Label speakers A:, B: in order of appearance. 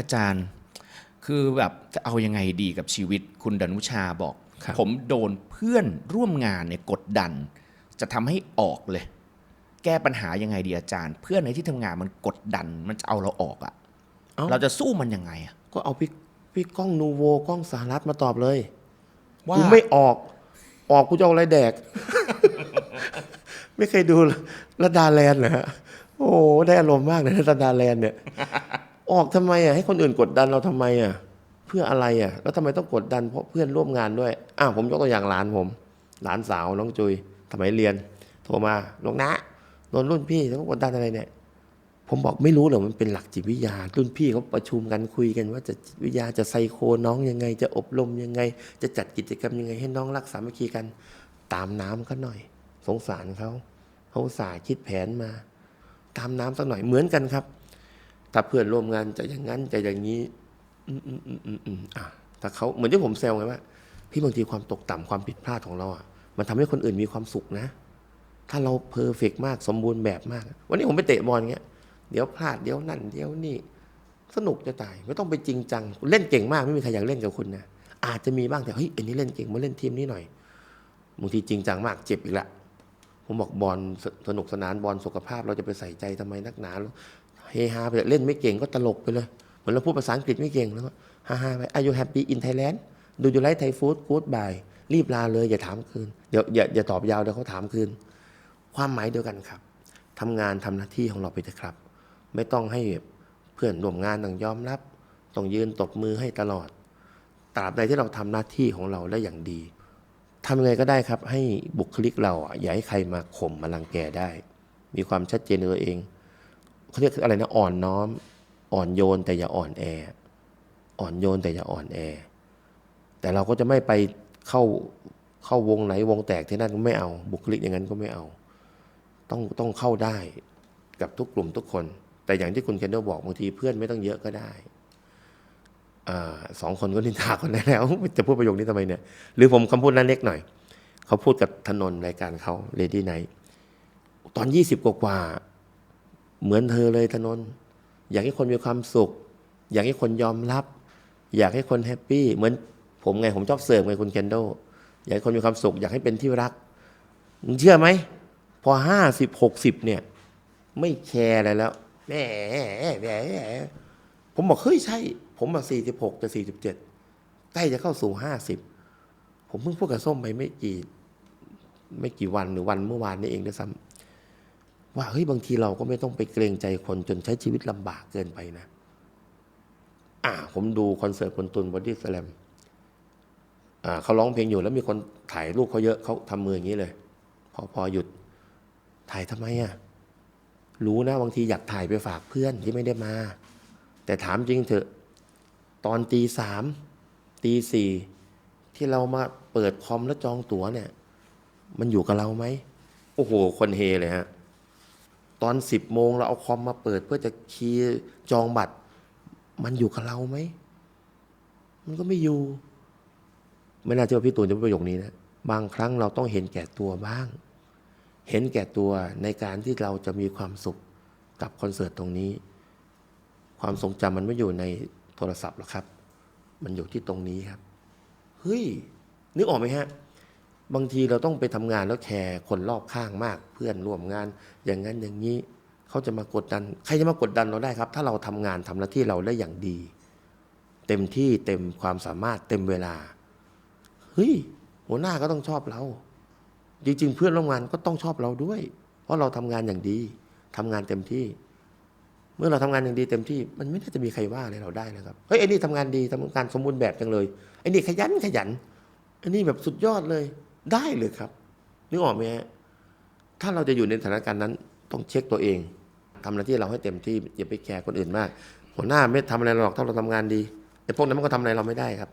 A: อาจารย์ คือแบบจะเอายังไงดีกับชีวิตคุณดนุชาบอก
B: ครับ
A: ผมโดนเพื่อนร่วมงานเนี่ยกดดัน จะทำให้ออกเลย แก้ปัญหายังไงดีอาจารย์ เพื่อนในที่ทำงานมันกดดันมันจะเอาเราออกอะ
B: เอ้า
A: เราจะสู้มันยังไงอะ
B: ก็เอาพี่พี่ก้องนูโวกล้องสหรัฐมาตอบเลย
A: ว่า
B: กูไม่ออก ออกกูจะเอาอะไรแดก ไม่เคยดูระดาแลนด์เหรอฮะโอ้โหได้อารมณ์มากเลยนะระดาแลนด์เนี่ย ออกทำไมอะให้คนอื่นกดดันเราทำไมอะเพื่ออะไรอะ แล้วทำไมต้องกดดันเพราะเพื่อนร่วมงานด้วยอ้าวผมยกตัวอย่างหลานผม หลานสาวน้องจุยสมัยเรียน โทรมาลงนะโดนรุ่นพี่แล้วก็กดดันอะไรเนี่ย ผมบอกไม่รู้เหรอมันเป็นหลักจิตวิทยา รุ่นพี่เขาประชุมกันคุยกันว่าจะจิตวิทยาจะไซโคน้องยังไง จะอบรมยังไง จะจัดกิจกรรมยังไง ให้น้องรักสามัคคีกัน ตามน้ำเขาหน่อย สงสารเขาเขาสาคิดแผนมา ตามน้ำสักหน่อยเหมือนกันครับ ถ้าเพื่อนร่วมงานจะอย่างนั้นจะอย่างนี้ อืมอืมอืมอืมอะแต่เขาเหมือนที่ผมแซวไงว่าพี่บางทีความตกต่ำความผิดพลาดของเราอะมันทำให้คนอื่นมีความสุขนะ ถ้าเราเพอร์เฟกมากสมบูรณ์แบบมาก วันนี้ผมไปเตะบอลเงี้ยเดี๋ยวพลาดเดี๋ยวนั่นเดี๋ยวนี่ สนุกจะตาย ไม่ต้องไปจริงจัง เล่นเก่งมากไม่มีใครอยากเล่นกับคุณนะอาจจะมีบ้างแต่เฮ้ยอันนี้เล่นเก่งมาเล่นทีมนี้หน่อยบางทีจริงจังมากเจ็บอีกละผมบอกบอลสสนุกสนานบอลสุขภาพเราจะไปใส่ใจทำไมนักหนา เฮฮาไปเล่นไม่เก่งก็ตลกไปเลย เหมือนเราพูดภาษาอังกฤษไม่เก่งแล้วก็ฮ่าฮ่าไป Are you happy in Thailand Do you like Thai food Good bye รีบลาเลยอย่าถามคืนเดี๋ยวอย่าอย่าตอบยาวเดี๋ยวเขาถามคืน ความหมายเดียวกันครับทำงานทำหน้าที่ของเราไปเถอะครับ ไม่ต้องให้เพื่อนร่วมงานต้องยอมรับต้องยืนตบมือให้ตลอดตราบใดที่เราทำหน้าที่ของเราได้อย่างดีทำยังไงก็ได้ครับ ให้บุคลิกเราอย่าให้ใครมาข่มมารังแกได้ มีความชัดเจนในตัวเอง เขาเรียกอะไรนะอ่อนน้อม อ่อนโยนแต่อย่าอ่อนแอ อ่อนโยนแต่อย่าอ่อนแอ แต่เราก็จะไม่ไปเข้าเข้าวงไหนวงแตกที่นั่นก็ไม่เอา บุคลิกอย่างนั้นก็ไม่เอา ต้องต้องเข้าได้กับทุกกลุ่มทุกคน แต่อย่างที่คุณเคนโดบอกบางทีเพื่อนไม่ต้องเยอะก็ได้อสองคนก็นินทาคนได้แล้ว จะพูดประโยคนี้ทำไมเนี่ย หรือผมคำพูดนั้นเล็กหน่อย เขาพูดกับถนนรายการเขาเลดี้ไนท์ตอนยี่สิบกว่า เหมือนเธอเลยถนนอยากให้คนมีความสุข อยากให้คนยอมรับ อยากให้คนแฮปปี้เหมือนผมไงผมชอบเสิร์ฟไงคุณเคนโดอยากให้คนมีความสุข อยากให้เป็นที่รักมึงเชื่อไหมพอห้าสิบหกสิบเนี่ย ไม่แคร์อะไรแล้วแหมแหมแหมผมบอกเฮ้ยใช่ ผมมาสี่สิบหกจะสี่สิบเจ็ดใกล้จะเข้าสู่ห้าสิบผมเพิ่งพูดกับส้มไปไม่กี่ ไม่กี่วันหรือวันเมื่อวานนี้เองด้วยซ้ำ ว่าเฮ้ยบางทีเราก็ไม่ต้องไปเกรงใจคนจนใช้ชีวิตลำบากเกินไปนะ อ่า ผมดูคอนเสิร์ตคนตุนบอดี้สแลมอ่าเขาร้องเพลงอยู่แล้วมีคนถ่ายรูปเขาเยอะเขาทำมืออย่างนี้เลย พอพอหยุด ถ่ายทำไมอะ รู้นะบางทีอยากถ่ายไปฝากเพื่อนที่ไม่ได้มา แต่ถามจริงเถอะ ตอนตีสามตีสี่ที่เรามาเปิดคอมแล้วจองตั๋วเนี่ย มันอยู่กับเราไหม โอ้โห คนเฮเลยฮะ ตอนสิบโมงเราเอาคอมมาเปิด เพื่อจะคีย์จองบัตร มันอยู่กับเราไหม มันก็ไม่อยู่ ไม่น่าเชื่อว่าพี่ตูนจะพูดประโยคนี้นะ บางครั้งเราต้องเห็นแก่ตัวบ้าง เห็นแก่ตัวในการที่เราจะมีความสุขกับคอนเสิร์ตตรงนี้ ความทรงจำมันไม่อยู่ในโทรศัพท์หรอกครับ มันอยู่ที่ตรงนี้ครับ เฮ้ย นึกออกไหมฮะ บางทีเราต้องไปทำงานแล้วแคร์คนรอบข้างมาก เพื่อนร่วมงาน อย่างนั้นอย่างนี้เขาจะมากดดัน ใครจะมากดดันเราได้ครับ ถ้าเราทำงานทำหน้าที่เราได้อย่างดี เต็มที่เต็มความสามารถเต็มเวลาเฮ้ยหัวหน้าก็ต้องชอบเรา จริงๆ เพื่อนร่วมงานก็ต้องชอบเราด้วย เพราะเราทำงานอย่างดีทำงานเต็มที่ เมื่อเราทำงานอย่างดีเต็มที่ มันไม่น่าจะมีใครว่าอะไรเราได้นะครับเฮ้ยไอ้นี่ทำงานดีทำงานสมบูรณ์แบบจังเลยไอ้นี่ขยันขยันไอ้นี่แบบสุดยอดเลย ได้เลยครับ นึกออกไหมฮะถ้าเราจะอยู่ในสถานการณ์นั้น ต้องเช็คตัวเองทำหน้าที่เราให้เต็มที่อย่าไปแคร์คนอื่นมาก หัวหน้าไม่ทำอะไรเราหรอกถ้าเราทำงานดีไอ้พวกนั้นมันก็ทำอะไรเราไม่ได้ครับ